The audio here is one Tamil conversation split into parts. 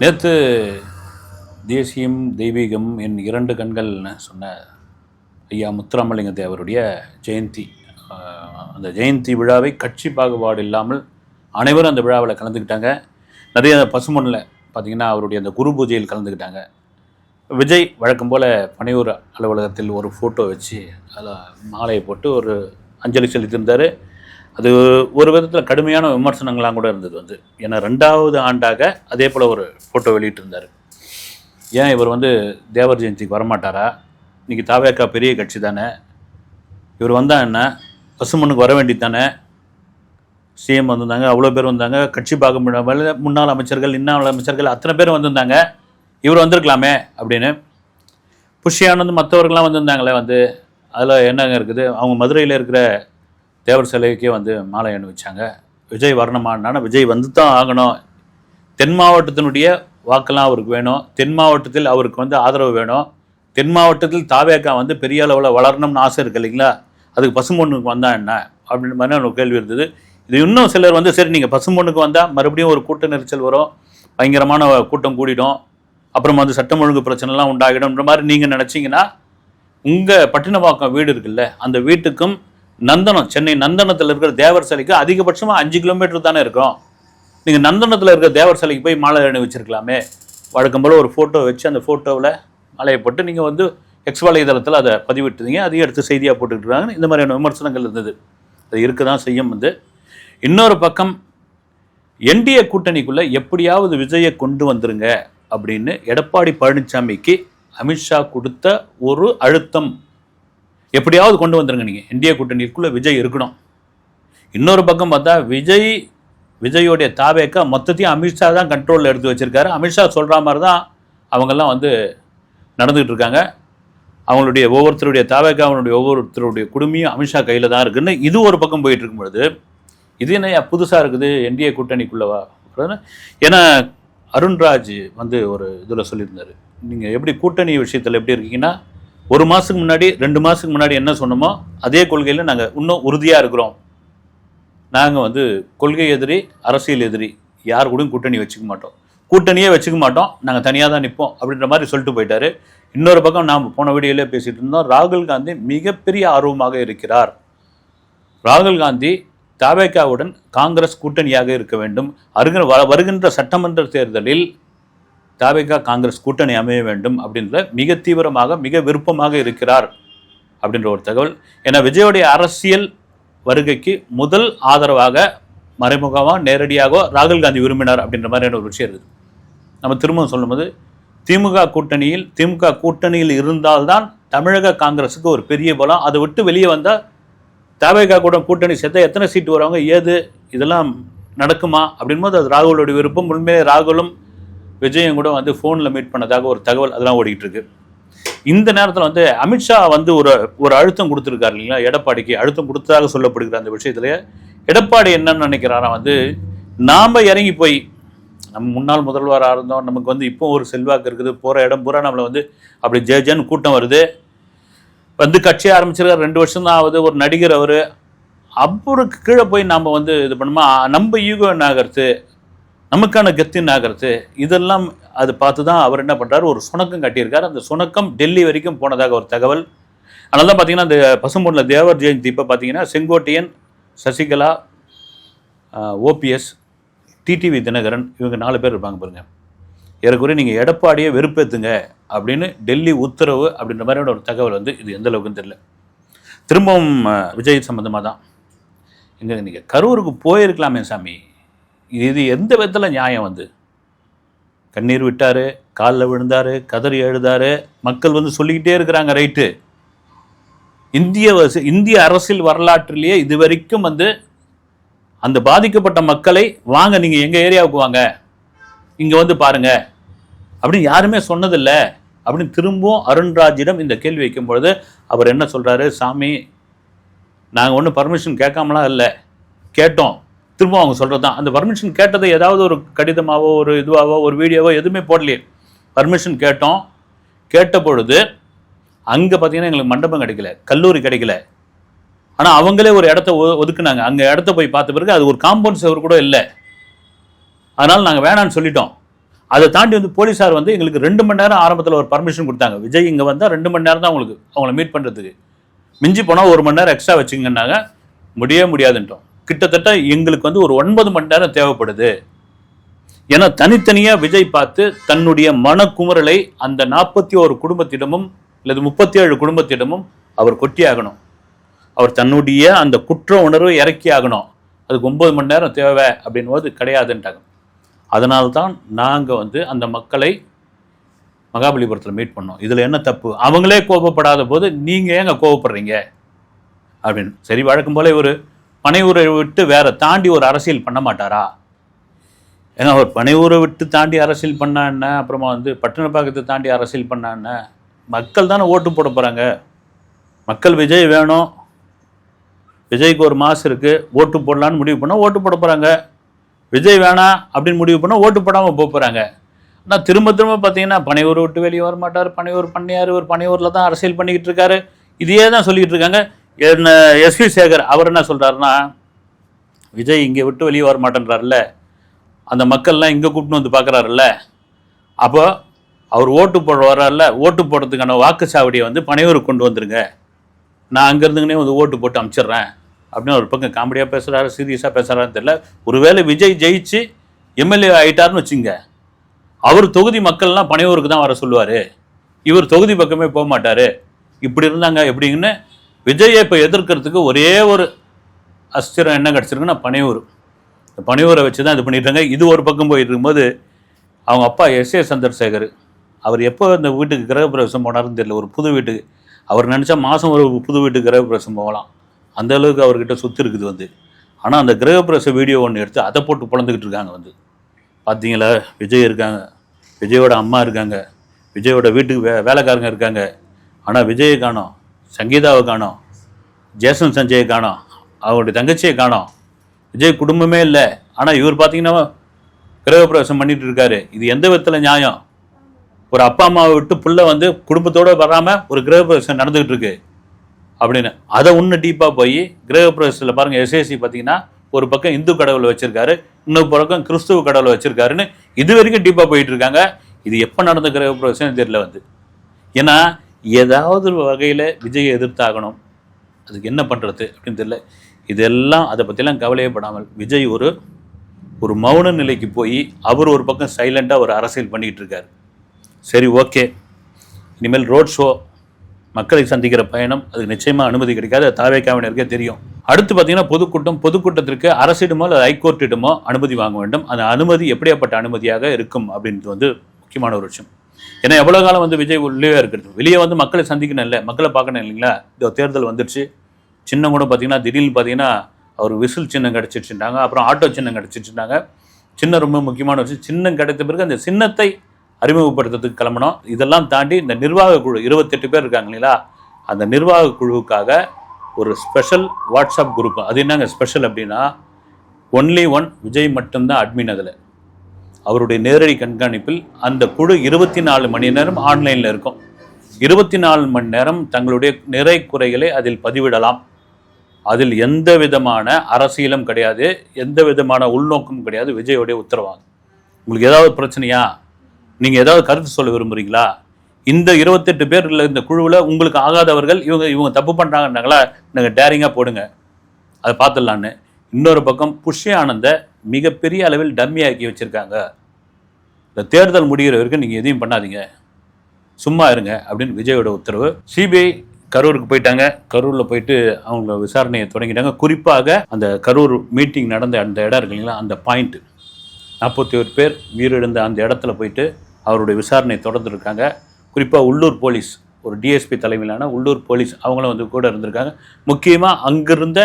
நேற்று தேசியம் தெய்வீகம் என் இரண்டு கண்கள்னு சொன்ன ஐயா முத்துராமலிங்க தேவருடைய ஜெயந்தி. அந்த ஜெயந்தி விழாவை கட்சி பாகுபாடு இல்லாமல் அனைவரும் அந்த விழாவில் கலந்துக்கிட்டாங்க. நிறைய பசுமண்ணில் பார்த்தீங்கன்னா அவருடைய அந்த குரு பூஜையில் கலந்துக்கிட்டாங்க. விஜய் வழக்கம் போல் பனையூர் அலுவலகத்தில் ஒரு ஃபோட்டோ வச்சு அதில் மாலையை போட்டு ஒரு அஞ்சலி செலுத்தியிருந்தார். அது ஒரு விதத்தில் கடுமையான விமர்சனங்களாக கூட இருந்தது வந்து. ஏன்னா ரெண்டாவது ஆண்டாக அதே போல் ஒரு ஃபோட்டோ வெளியிட்டிருந்தார். ஏன் இவர் வந்து தேவர் ஜெயந்திக்கு வரமாட்டாரா? இன்றைக்கி தாவேக்கா பெரிய கட்சி தானே. இவர் வந்தால் என்ன? பசுமண்ணுக்கு வர வேண்டியது தானே. சிஎம் வந்திருந்தாங்க அவ்வளோ பேர் வந்தாங்க. கட்சி பார்க்க முடியாமல் முன்னாள் அமைச்சர்கள் இன்னாள் அமைச்சர்கள் அத்தனை பேர் வந்திருந்தாங்க. இவர் வந்திருக்கலாமே அப்படின்னு. புஷியானந்து மற்றவர்கள்லாம் வந்திருந்தாங்களே வந்து. அதில் என்னங்க இருக்குது? அவங்க மதுரையில் இருக்கிற தேவர் சிலைக்கே வந்து மாலை அணிவிச்சாங்க. விஜய் வரணுமான்னா விஜய் வந்து தான் ஆகணும். தென் மாவட்டத்தினுடைய வாக்கெல்லாம் அவருக்கு வேணும். தென் மாவட்டத்தில் அவருக்கு வந்து ஆதரவு வேணும். தென் மாவட்டத்தில் தாவேக்கா வந்து பெரிய அளவில் வளரணும்னு ஆசை இருக்கு இல்லைங்களா? அதுக்கு பசும்பொண்ணுக்கு வந்தால் என்ன? அப்படின்ற மாதிரி ஒரு கேள்வி இருந்தது. இது இன்னும் சிலர் வந்து சரி நீங்கள் பசும்பொண்ணுக்கு வந்தால் மறுபடியும் ஒரு கூட்ட நெரிச்சல் வரும். பயங்கரமான கூட்டம் கூடிடும். அப்புறம் வந்து சட்டம் ஒழுங்கு பிரச்சனைலாம் உண்டாகிடும்ன்ற மாதிரி நீங்கள் நினச்சிங்கன்னா உங்கள் பட்டினப்பாக்கம் வீடு இருக்குல்ல அந்த வீட்டுக்கும் நந்தனம் சென்னை நந்தனத்தில் இருக்கிற தேவர் சிலைக்கு அதிகபட்சமாக அஞ்சு கிலோமீட்டர் தானே இருக்கும். நீங்கள் நந்தனத்தில் இருக்கிற தேவர் சிலைக்கு போய் மாலை அணி வச்சுருக்கலாமே. வழக்கம் போல் ஒரு ஃபோட்டோ வச்சு அந்த ஃபோட்டோவில் மாலையை போட்டு நீங்கள் வந்து எக்ஸ் வலைதளத்தில் அதை பதிவிட்டுருந்தீங்க. அதையும் எடுத்து செய்தியாக போட்டுக்கிட்டு இந்த மாதிரியான விமர்சனங்கள் இருந்தது. அது இருக்க தான் செய்யும் வந்து. இன்னொரு பக்கம் என்டிஏ கூட்டணிக்குள்ளே எப்படியாவது விஜயை கொண்டு வந்துருங்க அப்படின்னு எடப்பாடி பழனிசாமிக்கு அமித்ஷா கொடுத்த ஒரு அழுத்தம். எப்படியாவது கொண்டு வந்துருங்க நீங்கள் இந்திய கூட்டணிக்குள்ளே விஜய் இருக்கணும். இன்னொரு பக்கம் பார்த்தா விஜய் விஜயோடைய தாவேக்கா மொத்தத்தையும் அமித்ஷா தான் கண்ட்ரோலில் எடுத்து வச்சிருக்காரு. அமித்ஷா சொல்கிற மாதிரி தான் அவங்கெல்லாம் வந்து நடந்துகிட்டு இருக்காங்க. அவங்களுடைய ஒவ்வொருத்தருடைய தாவேக்கா அவனுடைய ஒவ்வொருத்தருடைய குடுமையும் அமித்ஷா கையில் தான் இருக்குன்னு இது ஒரு பக்கம் போயிட்டு இருக்கும் பொழுது இது என்ன புதுசாக இருக்குது? என்டிஏ கூட்டணிக்குள்ளவா? ஏன்னா அருண்ராஜ் வந்து ஒரு இதில் சொல்லியிருந்தார். நீங்கள் எப்படி கூட்டணி விஷயத்தில் எப்படி இருக்கீங்கன்னா ஒரு மாதத்துக்கு முன்னாடி ரெண்டு மாதத்துக்கு முன்னாடி என்ன சொன்னோமோ அதே கொள்கையில் நாங்கள் இன்னும் உறுதியாக இருக்கிறோம். நாங்கள் வந்து கொள்கை எதிரி அரசியல் எதிரி யார் கூடயும் கூட்டணி வச்சுக்க மாட்டோம். கூட்டணியே வச்சுக்க மாட்டோம். நாங்கள் தனியாக தான் நிற்போம் அப்படின்ற மாதிரி சொல்லிட்டு போயிட்டாரு. இன்னொரு பக்கம் நாம் போன வீடியோலே பேசிகிட்டு இருந்தோம் ராகுல் காந்தி மிகப்பெரிய ஆர்வமாக இருக்கிறார். ராகுல் காந்தி தாவேக்காவுடன் காங்கிரஸ் கூட்டணியாக இருக்க வேண்டும். அருகிற வ- வருகின்ற சட்டமன்ற தேர்தலில் தாவேக்கா காங்கிரஸ் கூட்டணி அமைய வேண்டும் அப்படின்ற மிக தீவிரமாக மிக விருப்பமாக இருக்கிறார் அப்படின்ற ஒரு தகவல். ஏன்னா விஜயோடைய அரசியல் வருகைக்கு முதல் ஆதரவாக மறைமுகமாக நேரடியாக ராகுல் காந்தி விரும்பினார் அப்படின்ற மாதிரியான ஒரு விஷயம் இருக்குது. நம்ம திரும்பவும் சொல்லும்போது திமுக கூட்டணியில் திமுக கூட்டணியில் இருந்தால்தான் தமிழக காங்கிரஸுக்கு ஒரு பெரிய பலம். அதை விட்டு வெளியே வந்தால் தேவைக்கா கூட கூட்டணி சேர்த்தா எத்தனை சீட்டு வருவாங்க? ஏது? இதெல்லாம் நடக்குமா? அப்படின்போது அது ராகுலோட விருப்பம். உண்மையிலே ராகுலும் விஜயும் கூட வந்து ஃபோனில் மீட் பண்ணதாக ஒரு தகவல் அதெல்லாம் ஓடிக்கிட்டு இருக்கு இந்த நேரத்தில் வந்து அமித்ஷா வந்து ஒரு ஒரு அழுத்தம் கொடுத்துருக்காரு இல்லைங்களா? எடப்பாடிக்கு அழுத்தம் கொடுத்ததாக சொல்லப்படுகிற அந்த விஷயத்துல எடப்பாடி என்னன்னு நினைக்கிறாரா வந்து நாம் இறங்கி போய் நம்ம முன்னாள் முதல்வராக இருந்தோம் நமக்கு வந்து இப்போ ஒரு செல்வாக்கு இருக்குது போகிற இடம் பூரா நம்மளை வந்து அப்படி ஜே ஜேன்னு கூட்டம் வருது. வந்து கட்சி ஆரம்பிச்சிருக்காரு ரெண்டு வருஷம் தான் ஆகுது ஒரு நடிகர் அவர். அவருக்கு கீழே போய் நாம் வந்து இது பண்ணுமா? நம்ம ஈகோ என்ன நமக்கான கெத்து ஆகிறது இதெல்லாம் அது பார்த்து தான் அவர் என்ன பண்ணுறாரு ஒரு சுணக்கம் கட்டியிருக்கார். அந்த சுணக்கம் டெல்லி வரைக்கும் போனதாக ஒரு தகவல். அதனால தான் பார்த்தீங்கன்னா அந்த பசும்பொன்னில் தேவர் ஜெயந்தி இப்போ பார்த்தீங்கன்னா செங்கோட்டையன் சசிகலா ஓபிஎஸ் டிடிவி தினகரன் இவங்க நாலு பேர் இருப்பாங்க பாருங்கள் ஏறக்குறைய நீங்கள் எடப்பாடியை வெறுப்பேற்றுங்க அப்படின்னு டெல்லி உத்தரவு அப்படின்ற மாதிரியான ஒரு தகவல் வந்து இது எந்த அளவுக்குன்னு தெரியல. திரும்பவும் விஜய் சம்மந்தமாக தான் எங்க நீங்கள் கரூருக்கு போயிருக்கலாமே சாமி. இது எந்த விதத்தில் நியாயம் வந்து? கண்ணீர் விட்டார் காலில் விழுந்தார் கதறி எழுதாரு மக்கள் வந்து சொல்லிக்கிட்டே இருக்கிறாங்க ரைட்டு. இந்திய இந்திய அரசியல் வரலாற்றிலேயே இது வரைக்கும் வந்து அந்த பாதிக்கப்பட்ட மக்களை வாங்க நீங்கள் எங்கள் ஏரியாவுக்கு வாங்க. இங்கே வந்து பாருங்க. அப்படின்னு யாருமே சொன்னதில்லை. அப்படின்னு திரும்பவும் அருண்ராஜிடம் இந்த கேள்வி வைக்கும் பொழுது அவர் என்ன சொல்கிறாரு சாமி நாங்கள் ஒன்றும் பர்மிஷன் கேட்காமலாம் இல்லை. கேட்டோம். திரும்ப அவங்க சொல்கிறது தான் அந்த பர்மிஷன் கேட்டதை ஏதாவது ஒரு கடிதமாவோ ஒரு இதுவாகவோ ஒரு வீடியோவோ எதுவுமே போடலையே. பர்மிஷன் கேட்டோம். கேட்ட பொழுது அங்கே பார்த்தீங்கன்னா எங்களுக்கு மண்டபம் கிடைக்கல கல்லூரி கிடைக்கல. ஆனால் அவங்களே ஒரு இடத்த ஒ ஒதுக்குனாங்க. அங்கே இடத்த போய் பார்த்த பிறகு அது ஒரு காம்பவுண்ட் செவர் கூட இல்லை. அதனால் நாங்கள் வேணான்னு சொல்லிட்டோம். அதை தாண்டி வந்து போலீஸார் வந்து எங்களுக்கு ரெண்டு மணி நேரம் ஆரம்பத்தில் ஒரு பர்மிஷன் கொடுத்தாங்க. விஜய் இங்கே வந்தால் ரெண்டு மணி நேரம் தான் உங்களுக்கு அவங்கள மீட் பண்ணுறதுக்கு மிஞ்சி போனால் ஒரு மணி நேரம் எக்ஸ்ட்ரா வச்சுங்கன்னாங்க. முடியவே முடியாதுன்ட்டோம். கிட்டத்தட்ட எங்களுக்கு வந்து ஒரு ஒன்பது மணி நேரம் தேவைப்படுது. ஏன்னா தனித்தனியாக விஜய் பார்த்து தன்னுடைய மனக்குமுறலை அந்த நாற்பத்தி ஒரு குடும்பத்திடமும் அல்லது முப்பத்தி ஏழு குடும்பத்திடமும் அவர் கொட்டியாகணும். அவர் தன்னுடைய அந்த குற்ற உணர்வை இறக்கி ஆகணும். அதுக்கு ஒன்பது மணி நேரம் தேவை அப்படின் போது கிடையாதுன்ட்டாங்க அதனால்தான் நாங்கள் வந்து அந்த மக்களை மகாபலிபுரத்தில் மீட் பண்ணோம். இதில் என்ன தப்பு? அவங்களே கோபப்படாத போது நீங்கள் ஏங்க கோபப்படுறீங்க? அப்படின்னு. சரி வழக்கம் போல இவர் பனையூரை விட்டு வேற தாண்டி ஒரு அரசியல் பண்ண மாட்டாரா? ஏன்னா அவர் பனையூரை விட்டு தாண்டி அரசியல் பண்ணா என்ன? அப்புறமா வந்து பட்டணப்பாக்கத்தை தாண்டி அரசியல் பண்ணா என்ன? மக்கள் தானே ஓட்டு போட போகிறாங்க மக்கள் விஜய் வேணும். விஜய்க்கு ஒரு மாசு இருக்குது ஓட்டு போடலான்னு முடிவு பண்ணால் ஓட்டு போட போகிறாங்க விஜய் வேணாம் அப்படின்னு முடிவு பண்ணால் ஓட்டு போடாமல் போக போகிறாங்க ஆனால் திரும்ப திரும்ப பார்த்தீங்கன்னா பனையூர் விட்டு வெளியே வர மாட்டார். பனையூர் பண்ணியார் ஒரு பனையூரில் தான் அரசியல் பண்ணிக்கிட்டு இருக்காரு. இதையே தான் சொல்லிக்கிட்டு இருக்காங்க. என்ன எஸ்வி சேகர் அவர் என்ன சொல்கிறாருன்னா விஜய் இங்கே விட்டு வெளியே வர மாட்டேன்றாருல்ல. அந்த மக்கள்லாம் இங்கே கூப்பிட்டு வந்து பார்க்குறாருல்ல. அப்போ அவர் ஓட்டு போட வர்றாருல ஓட்டு போடுறதுக்கான வாக்குச்சாவடியை வந்து பனையூருக்கு கொண்டு வந்துருங்க. நான் அங்கேருந்துங்கனே வந்து ஓட்டு போட்டு அமுச்சிடுறேன். அப்படின்னு ஒரு பக்கம் காமெடியாக பேசுகிறாரு சீரியஸாக பேசுகிறாருன்னு தெரியல. ஒருவேளை விஜய் ஜெயிச்சு எம்எல்ஏ ஆயிட்டாருன்னு வச்சுங்க அவர் தொகுதி மக்கள்லாம் பனையூருக்கு தான் வர சொல்லுவார். இவர் தொகுதி பக்கமே போக மாட்டார். இப்படி இருந்தாங்க எப்படிங்கன்னு விஜயை இப்போ எதிர்க்கிறதுக்கு ஒரே ஒரு அஸ்திரம் என்ன கிடச்சிருக்குன்னா பனையூர். இந்த பனையூரை வச்சு தான் இது பண்ணிட்டாங்க இது ஒரு பக்கம் போயிட்டு இருக்கும்போது அவங்க அப்பா எஸ் ஏ சந்திரசேகர் அவர் எப்போ இந்த வீட்டுக்கு கிரகப்பிரவேசம் போனாருன்னு தெரியல. ஒரு புது வீட்டுக்கு அவர் நினச்சா மாதம் ஒரு புது வீட்டுக்கு கிரகப்பிரவேசம் போகலாம். அந்த அளவுக்கு அவர்கிட்ட சுற்றி இருக்குது வந்து. ஆனால் அந்த கிரகப்பிரவேச வீடியோ ஒன்று எடுத்து அதை போட்டு பிளந்துக்கிட்டு இருக்காங்க வந்து. பார்த்தீங்களா விஜய் இருக்காங்க. விஜயோட அம்மா இருக்காங்க. விஜயோட வீட்டுக்கு வே வேலைக்காரங்க இருக்காங்க. ஆனால் விஜயை காணோம். சங்கீதாவை காணோம் ஜேசன் சஞ்சயை காணோம் அவருடைய தங்கச்சியை காணோம். விஜய் குடும்பமே இல்லை. ஆனால் இவர் பார்த்தீங்கன்னா கிரகப்பிரவேசம் பண்ணிட்டு இருக்காரு. இது எந்த விதத்தில் நியாயம்? ஒரு அப்பா அம்மாவை விட்டு புள்ள வந்து குடும்பத்தோடு வராமல் ஒரு கிரகப்பிரவேசம் நடந்துகிட்டு இருக்கு அப்படின்னு. அதை இன்னும் டீப்பாக போய் கிரகப்பிரவேசத்தில் பாருங்கள் எஸ்எஸ்சி பார்த்தீங்கன்னா ஒரு பக்கம் இந்து கடவுளை வச்சிருக்காரு இன்னொரு பக்கம் கிறிஸ்துவ கடவுளை வச்சிருக்காருன்னு இது வரைக்கும் டீப்பாக போயிட்டு இருக்காங்க. இது எப்போ நடந்த கிரகப்பிரவேசம் தெரியல வந்து. ஏன்னா ஏதாவது ஒரு வகையில் விஜயை எதிர்த்தாகணும். அதுக்கு என்ன பண்ணுறது அப்படின்னு தெரியல. இதெல்லாம் அதை பற்றிலாம் கவலையப்படாமல் விஜய் ஒரு ஒரு மௌன நிலைக்கு போய் அவர் ஒரு பக்கம் சைலண்டாக ஒரு அரசியல் பண்ணிக்கிட்டு இருக்கார். சரி ஓகே. இனிமேல் ரோட் ஷோ மக்களை சந்திக்கிற பயணம் அதுக்கு நிச்சயமாக அனுமதி கிடைக்காது. அது தாவேக்காவினருக்கே தெரியும். அடுத்து பார்த்தீங்கன்னா பொதுக்கூட்டம் பொதுக்கூட்டத்திற்கு அரசிடமோ அல்லது ஹைகோர்ட்டிடமோ அனுமதி வாங்க வேண்டும். அந்த அனுமதி எப்படியாப்பட்ட அனுமதியாக இருக்கும் அப்படின்றது வந்து முக்கியமான ஒரு விஷயம். ஏன்னா எவ்வளோ காலம் வந்து விஜய் உள்ளே இருக்கிறது? வெளியே வந்து மக்களை சந்திக்கணும் இல்லை? மக்களை பார்க்கணும் இல்லைங்களா? இதோ தேர்தல் வந்துடுச்சு. சின்னம் கூட பார்த்தீங்கன்னா திடீர்னு பார்த்தீங்கன்னா அவர் விசில் சின்னம் கிடச்சிருச்சுட்டாங்க அப்புறம் ஆட்டோ சின்னம் கிடச்சிருச்சுட்டாங்க சின்னம் ரொம்ப முக்கியமான விஷயம். சின்னம் கிடைத்த பிறகு அந்த சின்னத்தை அறிமுகப்படுத்துறதுக்கு கிளம்பணும். இதெல்லாம் தாண்டி இந்த நிர்வாக குழு இருபத்தெட்டு பேர் இருக்காங்க இல்லைங்களா? அந்த நிர்வாக குழுவுக்காக ஒரு ஸ்பெஷல் வாட்ஸ்அப் குரூப். அது என்னங்க ஸ்பெஷல் அப்படின்னா ஒன்லி ஒன் விஜய் மட்டும்தான் அட்மின் அதில். அவருடைய நேரடி கண்காணிப்பில் அந்த குழு இருபத்தி நாலு மணி நேரம் ஆன்லைனில் இருக்கும். இருபத்தி நாலு மணி நேரம் தங்களுடைய நிறை குறைகளை அதில் பதிவிடலாம். அதில் எந்த விதமான அரசியலும் கிடையாது எந்த விதமான உள்நோக்கமும் கிடையாது விஜயோடைய உத்தரவாதம். உங்களுக்கு ஏதாவது பிரச்சனையா? நீங்கள் ஏதாவது கருத்து சொல்ல விரும்புகிறீங்களா இந்த இருபத்தெட்டு பேர் இல்லை இந்த குழுவில் உங்களுக்கு ஆகாதவர்கள் இவங்க இவங்க தப்பு பண்ணுறாங்கன்னாங்களா நீங்கள் டேரிங்காக போடுங்க. அதை பார்த்துடலான்னு. இன்னொரு பக்கம் புஷ்ய ஆனந்த மிகப்பெரிய அளவில் டம்மி ஆக்கி வச்சுருக்காங்க. இந்த தேர்தல் முடிகிற வரைக்கும் நீங்கள் எதையும் பண்ணாதீங்க. சும்மா இருங்க அப்படின்னு விஜயோட உத்தரவு. சிபிஐ கரூருக்கு போயிட்டாங்க. கரூரில் போயிட்டு அவங்க விசாரணையை தொடங்கிட்டாங்க. குறிப்பாக அந்த கரூர் மீட்டிங் நடந்த அந்த இடம் இருக்கு இல்லைங்களா அந்த பாயிண்ட்டு நாற்பத்தி ஒரு பேர் உயிரிழந்த அந்த இடத்துல போயிட்டு அவருடைய விசாரணை தொடர்ந்துருக்காங்க குறிப்பாக உள்ளூர் போலீஸ் ஒரு டிஎஸ்பி தலைமையிலான உள்ளூர் போலீஸ் அவங்களும் வந்து கூட இருந்திருக்காங்க. முக்கியமாக அங்கிருந்த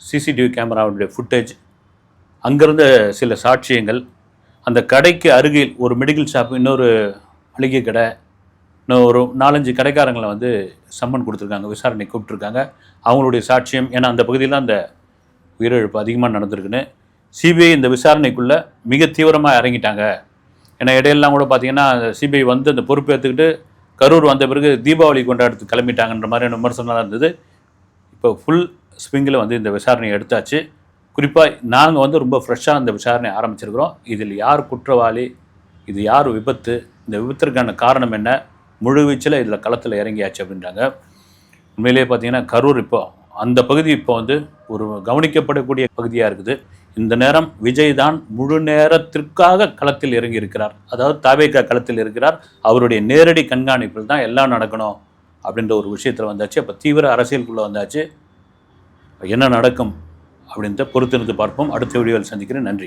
சிசிடிவி கேமராவுடைய ஃபுட்டேஜ் அங்கிருந்த சில சாட்சியங்கள் அந்த கடைக்கு அருகில் ஒரு மெடிக்கல் ஷாப் இன்னொரு மளிகை கடை இன்னும் ஒரு நாலஞ்சு கடைக்காரங்களை வந்து சம்மன் கொடுத்துருக்காங்க விசாரணை கூப்பிட்ருக்காங்க அவங்களுடைய சாட்சியம் ஏன்னா அந்த பகுதியில் அந்த உயிரிழப்பு அதிகமாக நடந்திருக்குன்னு. சிபிஐ இந்த விசாரணைக்குள்ளே மிக தீவிரமாக இறங்கிட்டாங்க. ஏன்னா இடையெல்லாம் கூட பார்த்தீங்கன்னா சிபிஐ வந்து அந்த பொறுப்பு ஏற்றுக்கிட்டு கரூர் வந்த பிறகு தீபாவளி கொண்டாடுத்து கிளம்பிட்டாங்கன்ற மாதிரியான விமர்சனம்லாம் இருந்தது. இப்போ ஃபுல் ஸ்விங்கில் வந்து இந்த விசாரணையை எடுத்தாச்சு. குறிப்பாக நாங்கள் வந்து ரொம்ப ஃப்ரெஷ்ஷாக இந்த விசாரணை ஆரம்பிச்சிருக்கிறோம். இதில் யார் குற்றவாளி இது யார் விபத்து இந்த விபத்திற்கான காரணம் என்ன முழுவீச்சில் இதில் களத்தில் இறங்கியாச்சு அப்படின்றாங்க. உண்மையிலேயே பார்த்தீங்கன்னா கரூர் இப்போ அந்த பகுதி இப்போ வந்து ஒரு கவனிக்கப்படக்கூடிய பகுதியாக இருக்குது. இந்த நேரம் விஜய் தான் முழு நேரத்திற்காக களத்தில் இறங்கி இருக்கிறார் அதாவது தாவேக்கா களத்தில் இருக்கிறார். அவருடைய நேரடி கண்காணிப்பில் தான் எல்லாம் நடக்கணும் அப்படின்ற ஒரு விஷயத்தில் வந்தாச்சு. அப்போ தீவிர அரசியலுக்குள்ளே வந்தாச்சு. என்ன நடக்கும்? அப்படின்றத பொறுத்திருந்து பார்ப்போம். அடுத்த வீடியோவில் சந்திக்கிறேன். நன்றி.